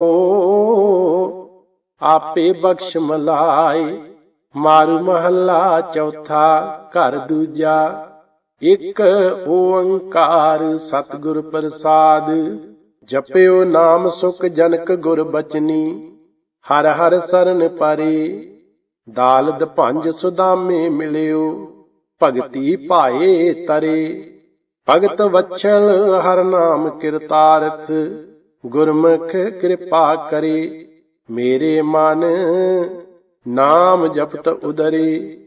ਓ, ਆਪੇ ਬਖਸ਼ ਮਲਾਏ, ਮਾਰੂ ਮਹੱਲਾ ਚੌਥਾ, ਘਰ ਦੂਜਾ, ਇਕ ਓੰਕਾਰ ਸਤਿਗੁਰ ਪ੍ਰਸਾਦ, ਜਪਿਓ ਨਾਮ ਸੁਖ ਜਨਕ ਗੁਰ ਬਚਨੀ, ਹਰ ਹਰ ਸਰਨ ਪਰੇ, ਦਾਲਦ ਭੰਜ ਸੁਦਾਮੇ ਮਿਲਿਓ, ਭਗਤੀ ਭਾਏ ਤਰੇ, ਭਗਤ ਵਛਲ ਹਰ ਨਾਮ ਕਿਰਤਾਰਥ ਗੁਰਮੁਖ ਕਿਰਪਾ ਕਰੇ, ਮੇਰੇ ਮਨ ਨਾਮ ਜਪਤ ਉਦਰੇ।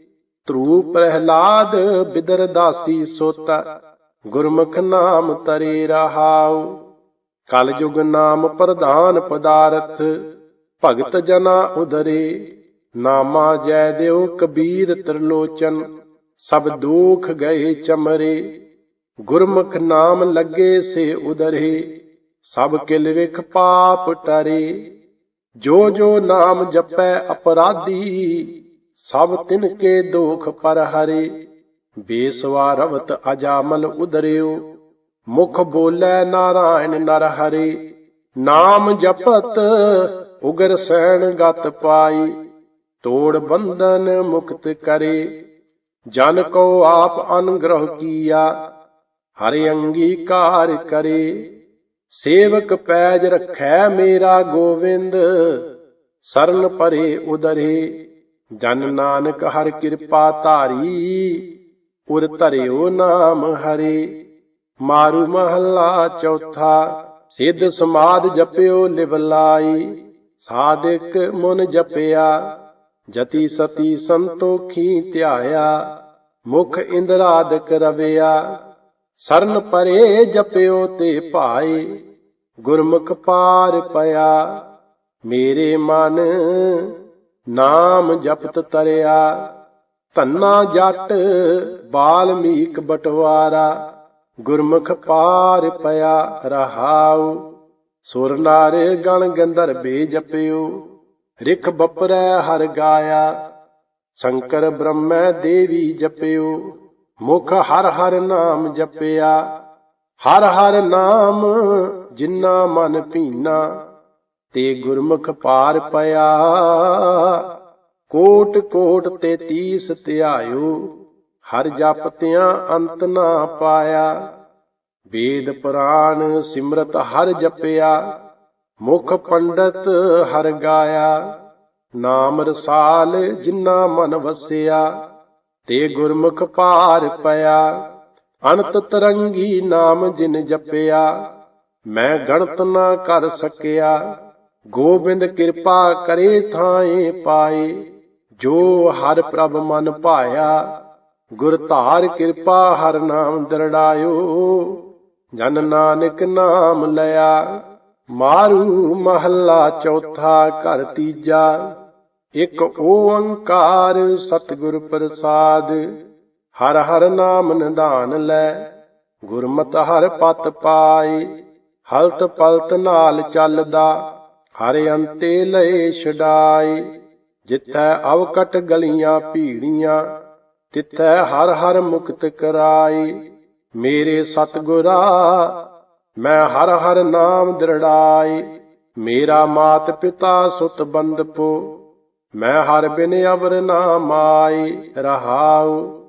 ਧਰੂ ਪ੍ਰਹਿਲਾਦ ਬਿਦਰ ਦਾਸੀ ਸੋਤਾ, ਗੁਰਮੁਖ ਨਾਮ ਤਰੇ ਰਹਾਉ। ਕਲਯੁਗ ਨਾਮ ਪ੍ਰਧਾਨ ਪਦਾਰਥ, ਭਗਤ ਜਨਾ ਉਦਰੇ। ਨਾਮਾ ਜੈ ਦਿਓ ਕਬੀਰ ਤ੍ਰਿਲੋਚਨ, ਸਭ ਦੁਖ ਗਏ ਚਮਰੇ। ਗੁਰਮੁਖ ਨਾਮ ਲੱਗੇ ਸੇ ਉਦਰੇ। ਸਭ ਕਿਲ ਵਿਖ ਪਾਪ ਟਰੇ, ਜੋ ਜੋ ਨਾਮ ਜਪੈ ਅਪਰਾਧੀ, ਸਭ ਤਿਨ ਕੇ ਦੋਖ ਪਰ ਹਰੇ। ਬੇਸਵਾ ਰਵਤ ਅਜਾਮਲ ਉਦਰਿਓ, ਮੁਖ ਬੋਲੇ ਨਾਰਾਇਣ ਨਰ ਹਰੇ। ਨਾਮ ਜਪਤ ਉਗਰ ਸੈਣ ਗਤ ਪਾਈ, ਤੋੜ ਬੰਧਨ ਮੁਕਤ ਕਰੇ। ਜਨ ਕੋ ਆਪ ਅਨਗ੍ਰਹ ਕੀਆ, ਹਰਿ ਅੰਗੀਕਾਰ ਕਰੇ। ਸੇਵਕ ਪੈਜ ਰਖੈ ਮੇਰਾ ਗੋਵਿੰਦ, ਸਰਨ ਪਰੇ ਉਦਰੇ। ਜਨ ਨਾਨਕ ਹਰ ਕਿਰਪਾ ਧਾਰੀ, ਉਰ ਧਰਿਓ ਨਾਮ ਹਰੇ। ਮਾਰੂ ਮਹੱਲਾ ਚੌਥਾ, ਸਿੱਧ ਸਮਾਦ ਜਪਿਓ ਲਿਵ ਲਾਈ। ਸਾਧਿਕ ਮਨ ਜਪਿਆ, ਜਤੀ ਸਤੀ ਸੰਤੋਖੀ ਧਿਆਇਆ। ਮੁਖ ਇੰਦਰਾਦਕ ਰਵਿਆ। ਸਰਨ ਪਰੇ ਜਪਿਓ ਤੇ ਭਾਏ, ਗੁਰਮੁਖ ਪਾਰ ਪਿਆ, ਮੇਰੇ ਮਨ ਨਾਮ ਜਪਤ ਤਰਿਆ, ਧੰਨਾ ਜੱਟ ਬਾਲਮੀਕ ਬਟਵਾਰਾ, ਗੁਰਮੁਖ ਪਾਰ ਪਿਆ ਰਹਾਉ, ਸੁਰ ਨਾਰ ਗਣ ਗੰਧਰਬੇ ਜਪਿਓ, ਰਿਖ ਬਪਰੈ ਹਰ ਗਾਇਆ, ਸ਼ੰਕਰ ਬ੍ਰਹਮੈ ਦੇਵੀ ਜਪਿਓ। ਮੁਖ ਹਰ ਹਰ ਨਾਮ ਜਪਿਆ, ਹਰ ਹਰ ਨਾਮ ਜਿਨਾ ਮਨ ਭੀਨਾ ਤੇ ਗੁਰਮੁਖ ਪਾਰ ਪਿਆ। ਕੋਟ ਕੋਟ ਤੇ ਤੀਸ ਧਿਆਇਓ, ਹਰ ਜਪਤਿਆਂ ਅੰਤ ਨਾ ਪਾਇਆ। ਵੇਦ ਪੁਰਾਣ ਸਿਮਰਤ ਹਰ ਜਪਿਆ, ਮੁਖ ਪੰਡਤ ਹਰ ਗਾਇਆ। ਨਾਮ ਰਸਾਲ ਜਿਨਾ ਮਨ ਵਸਿਆ ਤੇ ਗੁਰਮੁਖ ਪਾਰ ਪਿਆ। ਅਨੰਤ ਤਰੰਗੀ ਨਾਮ ਜਿਨ ਜਪਿਆ, ਮੈਂ ਗਣਤ ਨਾ ਕਰ ਸਕਿਆ। ਗੋਬਿੰਦ ਕਿਰਪਾ ਕਰੇ ਥਾਏ ਪਾਏ, ਜੋ ਹਰ ਪ੍ਰਭ ਮਨ ਭਾਇਆ। ਗੁਰ ਧਾਰ ਕਿਰਪਾ ਹਰ ਨਾਮ ਦਰੜਾਇਓ, ਜਨ ਨਾਨਕ ਨਾਮ ਲਿਆ। ਮਾਰੂ ਮਹੱਲਾ ਚੌਥਾ ਘਰ ਤੀਜਾ। ਇੱਕ ਓੰਕਾਰ ਸਤਿਗੁਰ ਪ੍ਰਸਾਦ, ਹਰ ਹਰ ਨਾਮ ਨਿਧਾਨ ਲੈ, ਗੁਰਮਤ ਹਰ ਪਤ ਪਾਈ ਹਲਤ ਪਲਤ ਨਾਲ ਚੱਲਦਾ, ਹਰ ਅੰਤੇ ਲਏ ਛਡਾਏ, ਜਿੱਥੈ ਅਵਕਟ ਗਲੀਆਂ ਭੀੜੀਆਂ, ਤਿੱਥੈ ਹਰ ਹਰ ਮੁਕਤ ਕਰਾਏ, ਮੇਰੇ ਸਤਗੁਰਾ, ਮੈਂ ਹਰ ਹਰ ਨਾਮ ਦਰੜਾਈ ਮੇਰਾ ਮਾਤ ਪਿਤਾ ਸੁਤ ਬੰਦਪੋ ਮੈਂ ਹਰ ਬਿਨ ਅਵਰ ਨਾ ਮਾਈ ਰਹਾਉ।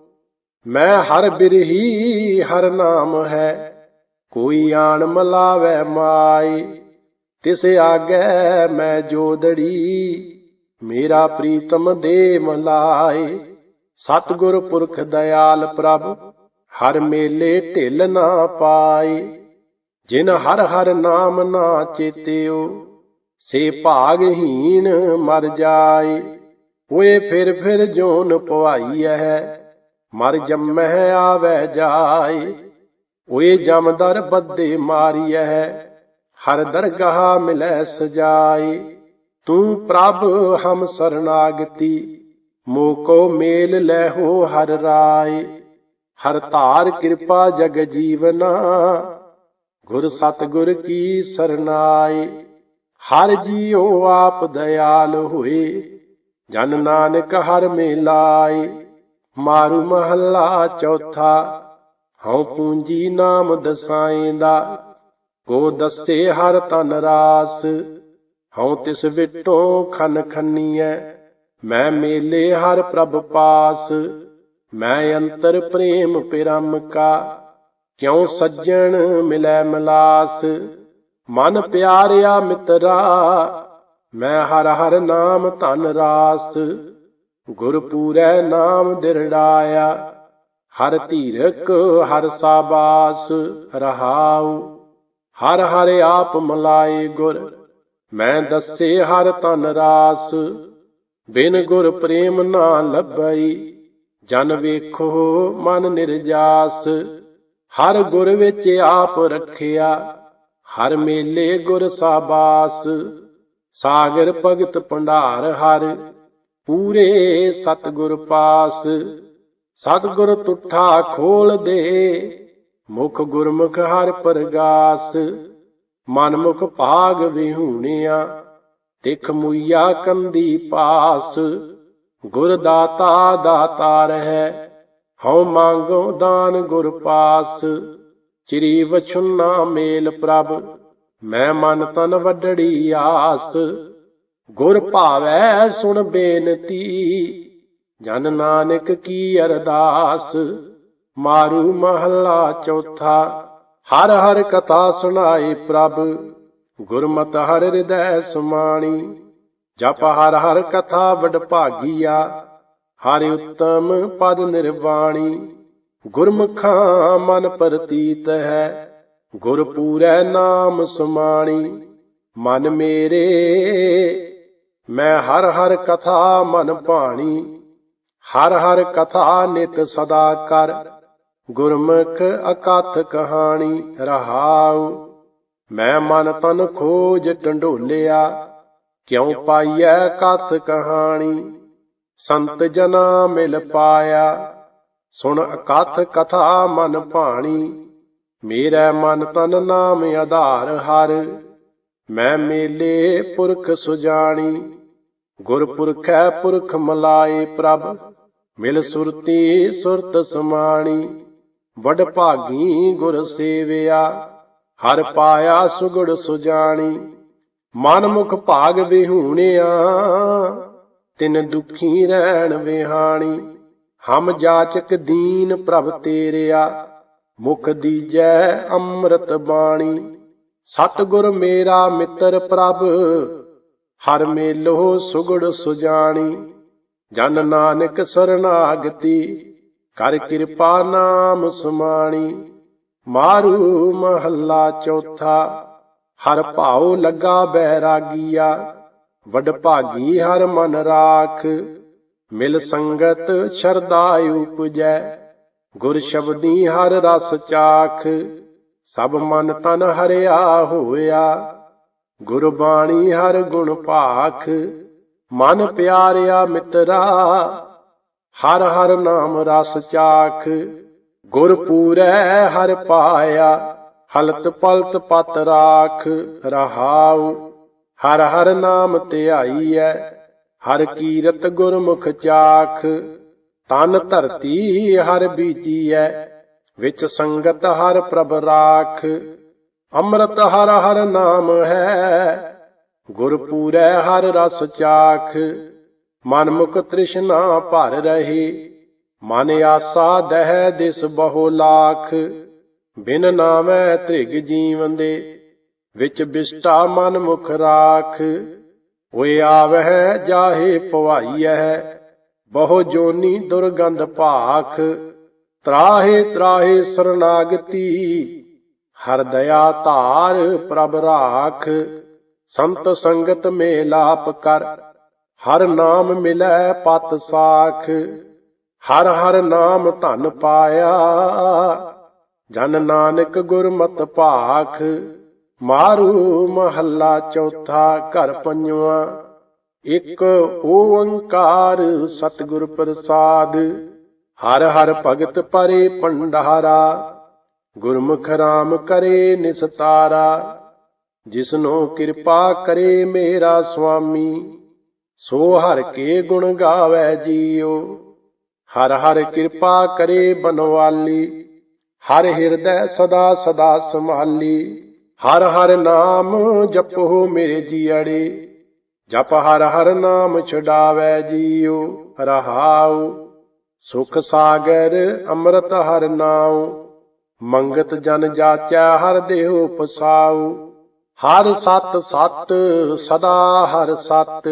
ਮੈਂ ਹਰ ਬਿਰਹੀ ਹਰ ਨਾਮ ਹੈ। ਕੋਈ ਆਣ ਮਲਾਵੇ ਮਾਈ। ਤਿਸ ਆਗੇ ਮੈਂ ਜੋਦੜੀ। ਮੇਰਾ ਪ੍ਰੀਤਮ ਦੇ ਮਲਾਏ ਸਤਿਗੁਰ ਪੁਰਖ ਦਇਆਲ ਪ੍ਰਭ, ਹਰ ਮੇਲੇ ਢਿਲ ਨਾ ਪਾਈ। ਜਿਨ ਹਰ ਹਰ ਨਾਮ ਨਾ ਚੇਤਿਓ ਸੇ ਭਾਗਹੀਨ ਮਰ ਜਾਏ। ਓਏ ਫਿਰ ਫਿਰ ਜੋਨ ਪਵਾਈ ਹੈ ਮਰ ਜੰਮਹਿ ਆਵੇ ਜਾਏ। ਓਏ ਜਮਦਰ ਬੱਦੇ ਮਾਰੀਐ ਹਰ ਦਰਗਾਹ ਮਿਲੈ ਸਜਾਏ ਤੂੰ ਪ੍ਰਭ ਹਮ ਸਰਨਾਗਤੀ ਮੋਕੋ ਮੇਲ ਲੈ ਹੋ ਹਰ ਰਾਏ। ਹਰ ਧਾਰ ਕਿਰਪਾ ਜਗ ਜੀਵਨਾ, ਗੁਰ ਸਤਗੁਰ ਕੀ ਸਰਨਾਏ। ਹਰ ਜੀਉ ਆਪ ਦਇਆਲ ਹੋਏ, ਜਨ ਨਾਨਕ ਹਰ ਮੇਲਾਏ ਮਾਰੂ ਮਹੱਲਾ ਚੌਥਾ, ਹਉ ਪੂੰਜੀ ਨਾਮ ਦਸਾਏ ਦਾ ਕੋ ਦੱਸੇ ਹਰ ਤਨ ਰਾਸ, ਹਉ ਤਿਸ ਵਿਟੋ ਖਨ ਖੰਨੀਐ। ਮੈਂ ਮੇਲੇ ਹਰ ਪ੍ਰਭ ਪਾਸ, ਮੈਂ ਅੰਤਰ ਪ੍ਰੇਮ ਪਿਰਮ ਕਾ। ਕਿਉ ਸੱਜਣ ਮਿਲੈ ਮਲਾਸ ਮਨ ਪਿਆਰਿਆ ਮਿਤਰਾ, ਮੈਂ ਹਰ ਹਰ ਨਾਮ ਧਨ ਰਾਸ ਗੁਰ ਪੂਰੈ ਨਾਮ ਦਿਰੜਾਇਆ ਹਰ ਧੀਰਕ ਹਰ ਸਾਬਾਸ ਰਹਾਉ, ਹਰ ਹਰ ਆਪ ਮਲਾਏ ਗੁਰ, ਮੈਂ ਦੱਸੇ ਹਰ ਤਨ ਰਾਸ, ਬਿਨ ਗੁਰ ਪ੍ਰੇਮ ਨਾ ਲੱਭਈ, ਜਨ ਵੇਖੋ ਮਨ ਨਿਰਜਾਸ, ਹਰ ਗੁਰ ਵਿੱਚ ਆਪ ਰੱਖਿਆ ਹਰ ਮੇਲੇ ਗੁਰ ਸਾਬਾਸ। ਸਾਗਰ ਭਗਤ ਭੰਡਾਰ ਹਰ, ਪੂਰੇ ਸਤਿਗੁਰ ਪਾਸ। ਸਤਿਗੁਰ ਤੁਠਾ ਖੋਲ ਦੇ, ਮੁਖ ਗੁਰਮੁਖ ਹਰ ਪ੍ਰਗਾਸ। ਮਨਮੁਖ ਭਾਗ ਵਿਹੂਣਿਆ, ਤਿਖ ਮੁਈਆ ਕੰਦੀ ਪਾਸ। ਗੁਰ ਦਾਤਾ ਦਾਤਾਰ ਹੈ ਹਉ ਮੰਗੋ ਦਾਨ ਗੁਰ ਪਾਸ। ਸ਼੍ਰੀ ਵਛੁਨਾ ਮੇਲ ਪ੍ਰਭ, ਮੈਂ ਮਨ ਤਨ ਵੱਡੜੀ ਆਸ। ਗੁਰ ਭਾਵੈ ਸੁਣ ਬੇਨਤੀ, ਜਨ ਨਾਨਕ ਕੀ ਅਰਦਾਸ। ਮਾਰੂ ਮਹੱਲਾ ਚੌਥਾ, ਹਰ ਹਰ ਕਥਾ ਸੁਣਾਏ ਪ੍ਰਭ, ਗੁਰਮਤ ਹਰ ਹਿਰਦੈ ਸੁਮਾਣੀ। ਜਪ ਹਰ ਹਰ ਕਥਾ ਵਡ ਭਾਗੀਆ ਹਰਿ ਉਤਮ ਪਦ ਨਿਰਵਾਣੀ। ਗੁਰਮੁਖਾਂ ਮਨ ਪ੍ਰਤੀਤ ਹੈ ਗੁਰ ਪੂਰੈ ਨਾਮ ਸੁਮਾਣੀ। ਮਨ ਮੇਰੇ, ਮੈਂ ਹਰ ਹਰ ਕਥਾ ਮਨ ਭਾਣੀ। ਹਰ ਹਰ ਕਥਾ ਨਿਤ ਸਦਾ ਕਰ, ਗੁਰਮੁਖ ਅਕਥ ਕਹਾਣੀ ਰਹਾਉ। ਮੈਂ ਮਨ ਤਨ ਖੋਜ ਟੰਡੋਲਿਆ, ਕਿਉ ਪਾਈਐ ਕਥ ਕਹਾਣੀ? ਸੰਤ ਜਨਾ ਮਿਲ ਪਾਇਆ ਸੁਣ ਅਕਥ ਕਥਾ ਮਨ ਭਾਣੀ, ਮੇਰਾ ਮਨ ਤਨ ਨਾਮ ਆਧਾਰ ਹਰ। ਮੈਂ ਮੇਲੇ ਪੁਰਖ ਸੁਜਾਣੀ, ਗੁਰਪੁਰਖੈ ਪੁਰਖ ਮਲਾਏ ਪ੍ਰਭ, ਮਿਲ ਸੁਰਤੀ ਸੁਰਤ ਸਮਾਣੀ। ਵਡ ਭਾਗੀ ਗੁਰ ਸੇਵਿਆ, ਹਰ ਪਾਇਆ ਸੁਗੜ ਸੁਜਾਣੀ। ਮਨ ਮੁਖ ਭਾਗ ਵਿਹੂਣਿਆ, ਤਿਨ ਦੁਖੀ ਰਹਿਣ ਵਿਹਾਣੀ। ਹਮ ਜਾਚਕ ਦੀਨ ਪ੍ਰਭ ਤੇਰਿਆ, ਮੁਖ ਦੀਜੈ ਅੰਮ੍ਰਿਤ ਬਾਣੀ। ਸਤਿਗੁਰ ਮੇਰਾ ਮਿੱਤਰ ਪ੍ਰਭ, ਹਰ ਮੇਲੋ ਸੁਗੜ ਸੁਜਾਣੀ। ਜਨ ਨਾਨਕ ਸਰਨਾਗਤੀ, ਕਰ ਕਿਰਪਾ ਨਾਮ ਸੁਮਾਣੀ। ਮਾਰੂ ਮਹੱਲਾ ਚੌਥਾ, ਹਰ ਭਾਉ ਲੱਗਾ ਬੈਰਾਗੀਆ ਵਡ ਭਾਗੀ ਹਰ ਮਨ ਰਾਖ। ਮਿਲ ਸੰਗਤ ਸ਼ਰਦਾ ਉਪਜੈ, ਗੁਰ ਸ਼ਬਦੀ ਹਰ ਰਸ ਚਾਖ, ਸਭ ਮਨ ਤਨ ਹਰਿਆ ਹੋਇਆ। ਗੁਰਬਾਣੀ ਹਰ ਗੁਣ ਭਾਖ ਮਨ ਪਿਆਰਿਆ ਮਿੱਤਰਾ, ਹਰ ਹਰ ਨਾਮ ਰਸ ਚਾਖ। ਗੁਰ ਪੂਰੈ ਹਰ ਪਾਇਆ, ਹਲਤ ਪਲਤ ਪਤ ਰਾਖ, ਰਹਾਉ, ਹਰ ਹਰ ਨਾਮ ਧਿਆਈਐ। ਹਰ ਕੀਰਤ ਗੁਰਮੁਖ ਚਾਖ, ਤਨ ਧਰਤੀ ਹਰ ਬੀਜੀਐ ਵਿੱਚ ਸੰਗਤ ਹਰ ਪ੍ਰਭ ਰਾਖ, ਅੰਮ੍ਰਿਤ ਹਰ ਹਰ ਨਾਮ ਹੈ ਗੁਰ ਹਰ ਰਸ ਚਾਖ, ਮਨ ਮੁਖ ਤ੍ਰਿਸ਼ਨਾ ਭਰ ਰਹੀ, ਮਨ ਆਸਾ ਦਹਿ ਦਿਸ ਬਹੁ ਲਾਖ, ਬਿਨ ਨਾਮੈ ਤ੍ਰਿਗ ਜੀਵਨ ਦੇ, ਵਿੱਚ ਬਿਸਟਾ ਮਨ ਮੁਖ ਰਾਖ। ਓਏ ਆਵਹਿ ਜਾਹੇ ਪਵਾਈਐ ਬਹੁ ਜੋਨੀ ਦੁਰਗੰਧ ਭਾਖ, ਤਰਾਹੇ ਤਰਾਹੇ ਸਰਨਾਗਤੀ, ਹਰ ਦਇਆ ਧਾਰ ਪ੍ਰਭ ਰਾਖ, ਸੰਤ ਸੰਗਤ ਮੇਲਾਪ ਕਰ, ਹਰ ਨਾਮ ਮਿਲੈ ਪਤ ਸਾਖ, ਹਰ ਹਰ ਨਾਮ ਧਨ ਪਾਇਆ, ਜਨ ਨਾਨਕ ਗੁਰਮਤਿ ਭਾਖ ਮਾਰੂ ਮਹੱਲਾ ਚੌਥਾ ਘਰ ਪੰਜਵਾਂ। ਇੱਕ ਓੰਕਾਰ ਸਤਿਗੁਰ ਪ੍ਰਸਾਦ। ਹਰ ਹਰ ਭਗਤ ਪਰੇ ਪੰਡਾਰਾ ਗੁਰਮੁਖ ਰਾਮ ਕਰੇ ਨਿਸਤਾਰਾ। ਜਿਸਨੋ ਕਿਰਪਾ ਕਰੇ ਮੇਰਾ ਸੁਆਮੀ ਸੋ ਹਰ ਕੇ ਗੁਣ ਗਾਵੇ ਜੀਓ ਹਰ ਹਰ ਕਿਰਪਾ ਕਰੇ ਬਨਵਾਲੀ। ਹਰ ਹਿਰਦੈ ਸਦਾ ਸਦਾ ਸੰਭਾਲੀ। ਹਰ ਹਰ ਨਾਮ ਜਪੋ ਮੇਰੇ ਜੀਅੜੇ। ਜਪ ਹਰ ਹਰ ਨਾਮ ਛਡਾਵੈ ਜੀਉ, ਰਹਾਉ। ਸੁਖ ਸਾਗਰ ਅੰਮ੍ਰਿਤ ਹਰ ਨਾਉ। ਮੰਗਤ ਜਨ ਜਾਚੈ ਹਰ ਦੇਹੁ ਪਸਾਉ। ਹਰ ਸਤ ਸਤ ਸਦਾ ਹਰ ਸਤ।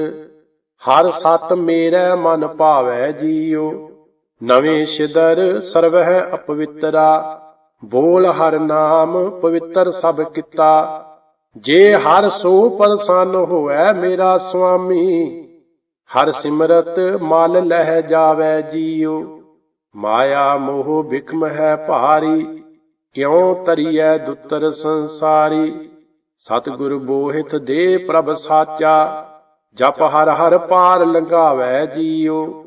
ਹਰ ਸਤ ਮੇਰੇ ਮਨ ਭਾਵੈ ਜੀਉ। ਨਵੇਂ ਸਿਦਰ ਸਰਵਹਿ ਅਪਵਿੱਤਰਾ। ਬੋਲ ਹਰ ਨਾਮ ਪਵਿੱਤਰ ਸਭ ਕੀਤਾ। ਜੇ ਹਰ ਸੋ ਪ੍ਰਸੰਨ ਹੋਐ ਮੇਰਾ ਸੁਆਮੀ, ਹਰ ਸਿਮਰਤ ਮਲ ਲਹਿ ਜਾਵੈ ਜੀਉ। ਮਾਇਆ ਮੋਹ ਬਿਖਮ ਹੈ ਭਾਰੀ, ਕਿਉ ਤਰੀਐ ਦੁੱਤਰ ਸੰਸਾਰੀ? ਸਤਿਗੁਰ ਬੋਹਿਤ ਦੇ ਪ੍ਰਭ ਸਾਚਾ, ਜਪ ਹਰ ਹਰ ਪਾਰ ਲੰਘਾਵੈ ਜੀਉ।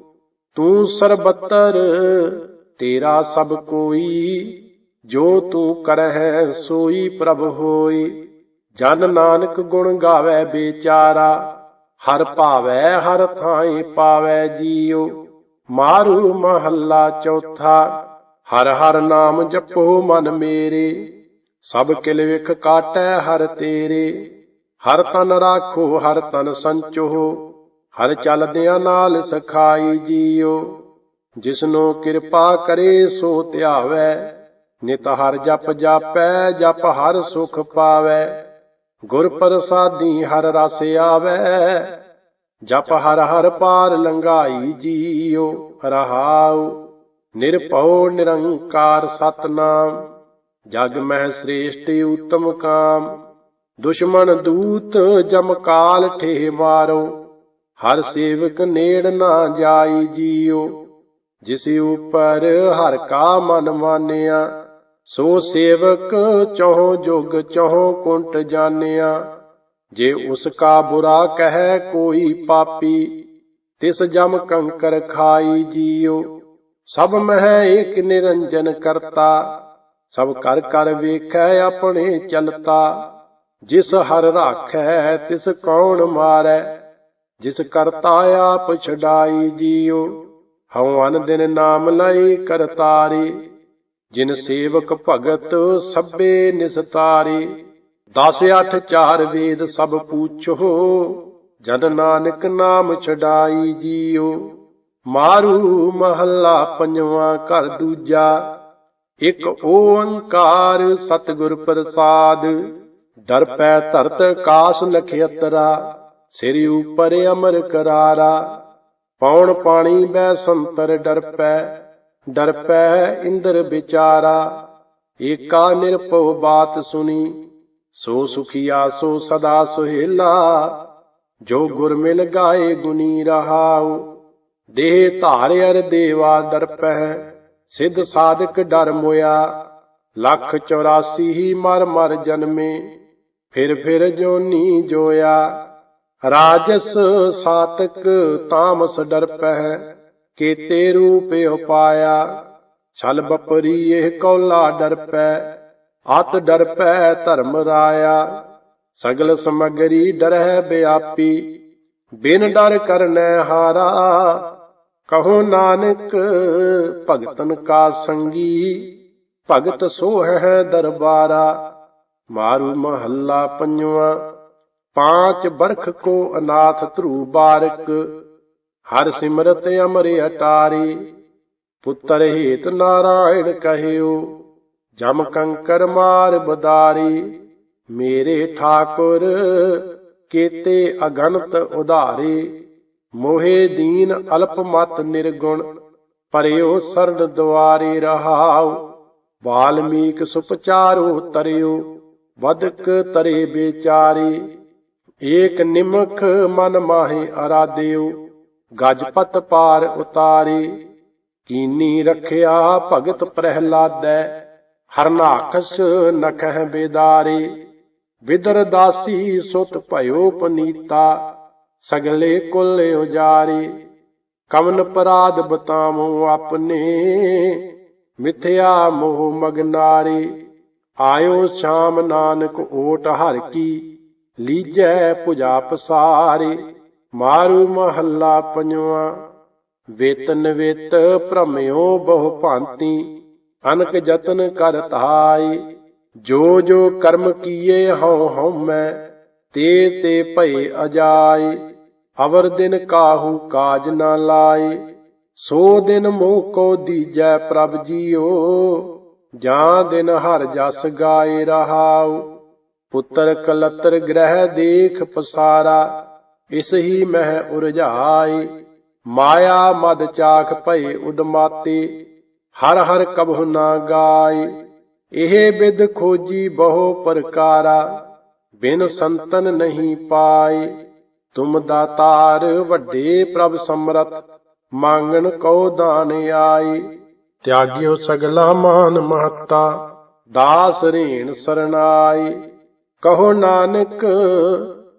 ਤੂੰ ਸਰਬੱਤਰ, ਤੇਰਾ ਸਭ ਕੋਈ ਜੋ ਤੂੰ ਕਰਹਿ, ਸੋਈ ਪ੍ਰਭ ਹੋਈ। ਜਨ ਨਾਨਕ ਗੁਣ ਗਾਵੇ ਬੇਚਾਰਾ। ਹਰ ਭਾਵੈ, ਹਰ ਥਾਈ ਪਾਵੈ ਜੀਉ। ਮਾਰੂ ਮਹੱਲਾ ਚੌਥਾ। ਹਰ ਹਰ ਨਾਮ ਜਪੋ ਮਨ ਮੇਰੇ। ਸਭ ਕਿਲ ਵਿਖ ਕਾਟੈ ਹਰ ਤੇਰੇ। ਹਰ ਤਨ ਰਾਖੋ, ਹਰ ਤਨ ਸੰਚੋ। ਹਰ ਚਲਦਿਆਂ ਨਾਲ ਸਖਾਈ ਜੀਓ ਜਿਸਨੋ ਕਿਰਪਾ ਕਰੇ, ਸੋ ਧਿਆਵੈ। ਨਿਤ ਹਰ ਜਪ ਜਾਪੈ, ਜਪ ਹਰ ਸੁਖ ਪਾਵੈ। ਗੁਰ ਪ੍ਰਸਾਦੀ ਹਰ ਰਸ ਆਵੈ। ਜਪ ਹਰ ਹਰ ਪਾਰ ਲੰਘਾਈ ਜੀਉ, ਰਹਾਉ। ਨਿਰਭਉ ਨਿਰੰਕਾਰ ਸਤਨਾਮ। ਜਗ ਮਹਿ ਸ੍ਰੇਸ਼ਟ ਉਤਮ ਕਾਮ। ਦੁਸ਼ਮਣ ਦੂਤ ਜਮ ਕਾਲ ਠੇ ਮਾਰੋ। ਹਰ ਸੇਵਕ ਨੇੜ ਨਾ ਜਾਈ ਜੀਉ। ਜਿਸ ਉਪਰ ਹਰ ਕਾ ਮਨ ਮਾਨਿਆ ਸੋ ਸੇਵਕ ਚਹੁ ਜੁਗ ਚਹੁ ਕੁੰਟ ਜਾਣਿਆ। ਜੇ ਉਸ ਕਾ ਬੁਰਾ ਕਹੈ ਕੋਈ ਪਾਪੀ, ਤਿਸ ਜਮ ਕੰਕਰ ਖਾਈ ਜੀਉ। ਸਭ ਮਹਿ ਏਕ ਨਿਰੰਜਨ ਕਰਤਾ, ਸਭ ਕਰ ਕਰ ਵੇਖੈ ਆਪਣੇ ਚਲਤਾ। ਜਿਸ ਹਰ ਰਾਖੈ ਤਿਸ ਕੌਣ ਮਾਰੈ, ਜਿਸ ਕਰਤਾ ਆਪ ਛਡਾਈ ਜੀਉ। ਹਉ ਅਨ ਦਿਨ ਨਾਮ ਲਈ ਕਰਤਾਰੀ। ਜਿਨ ਸੇਵਕ ਭਗਤ ਸਭੇ ਨਿਸਤਾਰੇ ਦਸ ਅਠ ਚਾਰ ਵੇਦ ਸਭ ਪੂਛੋ, ਜਨ ਨਾਨਕ ਨਾਮ ਛਡਾਈ ਜੀਉ ਮਾਰੂ ਮਹੱਲਾ ਪੰਜਵਾਂ ਘਰ ਦੂਜਾ, ਇੱਕ ਓੰਕਾਰ ਸਤਿਗੁਰ ਪ੍ਰਸਾਦ। ਦਰ ਪੈ ਧਰਤ ਕਾਸ ਨਖਿਅਤਰਾ, ਸਿਰ ਉਪਰ ਅਮਰ ਕਰਾਰਾ। ਪੌਣ ਪਾਣੀ ਬੈ ਸੰਤਰ ਡਰ ਪੈ ਡਰ ਪੈ ਇੰਦਰ ਵਿਚਾਰਾ, ਏਕਾ ਨਿਰਭਉ ਬਾਤ ਸੁਣੀ, ਸੋ ਸੁਖੀਆ ਸੋ ਸਦਾ ਸੁਹੇਲਾ, ਜੋ ਗੁਰ ਮਿਲ ਗਾਏ ਗੁਨੀ ਰਹਾਉ, ਦੇਹ ਧਾਰਿਅਰ ਦੇਵਾ ਦਰਪੈ ਸਿੱਧ ਸਾਧਕ ਡਰ ਮੋਇਆ, ਲੱਖ 84 ਹੀ ਮਰ ਮਰ ਜਨਮੇ, ਫਿਰ ਫਿਰ ਜੋਨੀ ਜੋਇਆ, ਰਾਜਸ ਸਾਤਕ ਤਾਮਸ ਡਰਪੈ ਕੀਤੇ ਰੂਪ ਉਪਾਇਆ, ਛਲ ਬਪਰੀ ਇਹ ਕੌਲਾ ਡਰਪੈ, ਅਤ ਡਰਪੈ ਧਰਮ ਰਾਇਆ। ਸਗਲ ਸਮਗਰੀ ਡਰਹਿ ਬਿਆਪੀ, ਬਿਨ ਡਰ ਕਰਨੈ ਹਾਰਾ। ਕਹੋ ਨਾਨਕ, ਭਗਤਨ ਕਾ ਸੰਗੀ, ਭਗਤ ਸੋ ਹੈ ਦਰਬਾਰਾ। ਮਾਰੂ ਮਹੱਲਾ ਪੰਜਵਾ, ਪਾਂਚ ਬਰਖ ਕੋ ਅਨਾਥ ਧਰੂ ਬਾਰਕ। ਹਰ ਸਿਮਰਤ ਅਮਰੇ ਅਟਾਰੀ, ਪੁੱਤਰ ਹੇਤ ਨਾਰਾਇਣ ਕਹਿਓ, ਜਮ ਕੰਕਰ ਮਾਰ ਬਦਾਰੀ, ਮੇਰੇ ਠਾਕੁਰ ਕੀਤੇ ਅਗਣਤ ਉਧਾਰੇ, ਮੋਹੇ ਦੀਨ ਅਲਪ ਮਤ ਨਿਰਗੁਣ, ਪਰਿਓ ਸਰਦ ਦੁਆਰੇ ਰਹਾਉ, ਵਾਲਮੀਕ ਸੁਪਚਾਰੋ ਤਰਿਓ ਵਦਕ ਤਰੇ ਵਿਚਾਰੇ ਏਕ ਨਿਮਖ ਮਨ ਮਾਹੇ ਅਰਾਧਿਓ ਗਜਪਤ ਪਾਰ ਉਤਾਰੇ, ਕੀਨੀ ਰਖਿਆ ਭਗਤ ਪ੍ਰਹਿਲਾਦੈ ਹਰਨਾਖਸ ਨਖਹਿ ਬੇਦਾਰੇ। ਵਿਦਰ ਦਾਸੀ ਸੁਤ ਭਇਓ ਪਨੀਤਾ, ਸਗਲੇ ਕੁਲ ਉਜਾਰੇ। ਕਵਨ ਪਰਾਧ ਬਤਾਵੋ ਆਪਣੇ, ਮਿਥਿਆ ਮੋਹ ਮਗਨਾਰੇ ਆਇਓ ਸ਼ਾਮ ਨਾਨਕ ਓਟ ਹਰ ਕੀ, ਲੀਜੈ ਪੁਜਾ ਪਸਾਰੇ। ਮਾਰੂ ਮਹੱਲਾ ਪੰਜਵਾ। ਵੇਤਨ ਵੇਤ ਭ੍ਰਮਿਓ ਬਹੁ ਭਾਂਤੀ, ਅਨਕ ਯਤਨ ਕਰ ਧਾਈ ਜੋ ਜੋ ਕਰਮ ਕੀਏ ਹਉ ਹਉ ਮੈਂ, ਤੇ ਤੇ ਭਏ ਅਜਾਈ ਅਵਰ ਦਿਨ ਕਾਹੂ ਕਾਜ ਨਾ ਲਾਏ, ਸੋ ਦਿਨ ਮੋਹ ਕੋ ਦੀਜੈ ਪ੍ਰਭ ਜੀਓ। ਜਾਂ ਦਿਨ ਹਰ ਜਸ ਗਾਏ ਰਹਾਉ, ਪੁੱਤਰ ਕਲਤਰ ਗ੍ਰਹਿ ਦੇਖ ਪਸਾਰਾ। ਇਸ ਹੀ ਮਹਿ ਉਰਝਾਈ ਮਾਇਆ ਮਦ ਚਾਖ ਭਏ ਉਦਮਾਤੇ, ਹਰ ਹਰ ਕਬਹੁ ਨਾ ਗਾਈ। ਇਹ ਬਿਦ ਖੋਜੀ ਬਹੁ ਪ੍ਰਕਾਰਾ, ਬਿਨ ਸੰਤਨ ਨਹੀਂ ਪਾਈ। ਤੁਮ ਦਾਤਾਰ ਵੱਡੇ ਪ੍ਰਭ ਸਮਰਤ ਮੰਗਣ ਕਉ ਦਾਨ ਆਈ। ਤਿਆਗਿਓ ਸਗਲਾ ਮਾਨ ਮਹੱਤਾ, ਦਾਸ ਰੇਣ ਸਰਨਾਈ। ਕਹੋ ਨਾਨਕ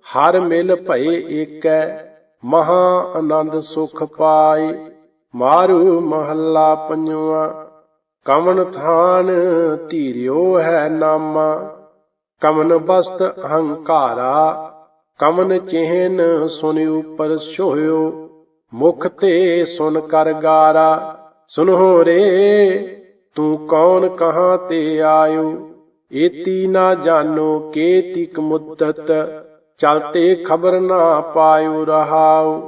ਹਰ ਮਿਲ ਭਏ ਏਕੈ, ਮਹਾ ਆਨੰਦ ਸੁਖ ਪਾਏ। ਮਾਰੂ ਮਹੱਲਾ ਪੰਜਵਾ ਕਮਨ ਥਾਨ ਧੀਰਿਓ ਹੈ ਨਾਮਾ। ਕਮਨ ਬਸਤ ਅਹੰਕਾਰਾ ਕਮਨ ਚਿਹਨ ਸੁਨ ਉਪਰ ਸੋਹਿਓ। ਮੁਖ ਤੇ ਸੁਨ ਕਰ ਗਾਰਾ ਸੁਨੋ ਰੇ, ਤੂੰ ਕੌਣ ਕਹਾਂ ਤੇ ਆਇਓ। ਏਤੀ ਨਾ ਜਾਣੋ ਕੇਤਿਕ ਮੁੱਦਤ ਚਲਤੇ ਖਬਰ ਨਾ ਪਾਇਓ ਰਹਾਉ।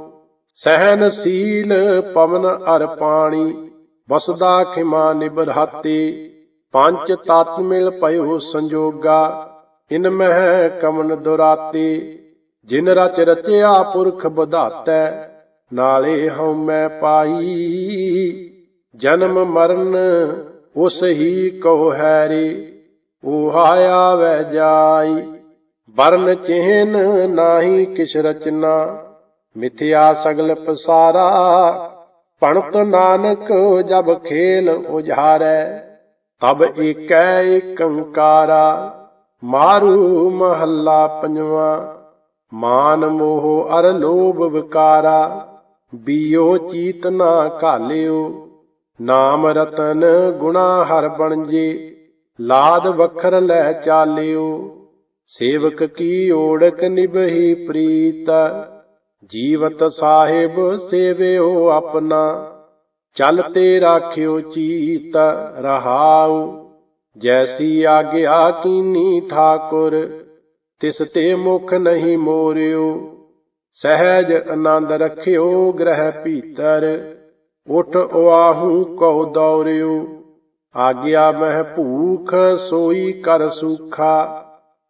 ਸਹਿਨ ਸੀਲ ਪਵਨ ਅਰ ਪਾਣੀ, ਵਸਦਾ ਖਿਮਾ ਨਿਬਰਹਾਤੇ ਪੰਜ ਤਤ ਮਿਲ ਭਇਓ ਸੰਜੋਗਾ, ਇਨ ਮਹਿ ਕਮਨ ਦੁਰਾਤੇ। ਜਿਨ ਰਚ ਰਚਿਆ ਪੁਰਖ ਬਧਾਤੈ ਨਾਲੇ ਹਉ ਮੈਂ ਪਾਈ। ਜਨਮ ਮਰਨ, ਉਸ ਹੀ ਕੋ ਹੈਰੇ ਉਹ ਆਇਆ ਵੈ ਜਾਈ। ਬਰਨ ਚਿਹਨ ਨਾਹੀ ਕਿਛ ਰਚਨਾ, ਮਿਥਿਆ ਸਗਲ ਪਸਾਰਾ, ਪਣਤ ਨਾਨਕ ਜਬ ਖੇਲ ਉਝਾਰੈ ਤਬ ਏਕੈ ਏਕੰਕਾਰਾ ਮਾਰੂ ਮਹੱਲਾ ਪੰਜਵਾ, ਮਾਨ ਮੋਹ ਅਰ ਲੋਭ ਵਿਕਾਰਾ, ਬੀਓ ਚੀਤ ਨਾ ਘਾਲਿਓ, ਨਾਮ ਰਤਨ ਗੁਣਾ ਹਰ ਬਣਜੇ, ਲਾਦ ਵਖਰ ਲੈ ਚਾਲਿਓ। ਸੇਵਕ ਕੀ ਓੜਕ ਨਿਭਹੀ ਪ੍ਰੀਤ? ਜੀਵਤ ਸਾਹਿਬ ਸੇਵਿਓ ਆਪਣਾ। ਚਲ ਤੇ ਰਾਖਿਓ ਚੀਤ, ਰਹਾਉ। ਜੈਸੀ ਆਗਿਆ ਕੀਨੀ ਠਾਕੁਰ, ਤਿਸ ਤੇ ਮੁਖ ਨਹੀਂ ਮੋਰਿਓ। ਸਹਿਜ ਆਨੰਦ ਰਖਿਓ ਗ੍ਰਹਿ ਭੀਤਰ, ਉਠ ਉਆਹੂ ਕਉ ਦੌਰਿਓ। ਆਗਿਆ ਮਹਿ ਭੂਖ ਸੋਈ ਕਰ ਸੁਖਾ।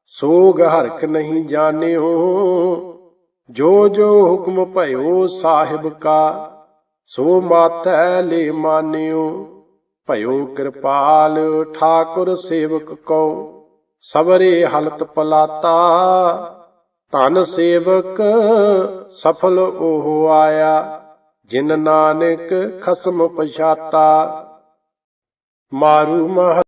ਸੋਗ ਹਰਖ ਨਹੀਂ ਜਾਣਿਓ। ਜੋ ਜੋ ਹੁਕਮ ਭਇਓ ਸਾਹਿਬ ਕਾ, ਸੋ ਮਾਥੈ ਲੈ ਮਾਨਿਓ। ਭਇਓ ਕਿਰਪਾਲ ਠਾਕੁਰ ਸੇਵਕ ਕੋ ਸਬਰੇ ਹਲਤ ਪਲਾਤਾ। ਧਨ ਸੇਵਕ ਸਫਲ ਉਹ ਆਇਆ, ਜਿਨ ਨਾਨਕ ਖਸਮ ਪਛਾਤਾ। ਮਾਰੂ ਮਹ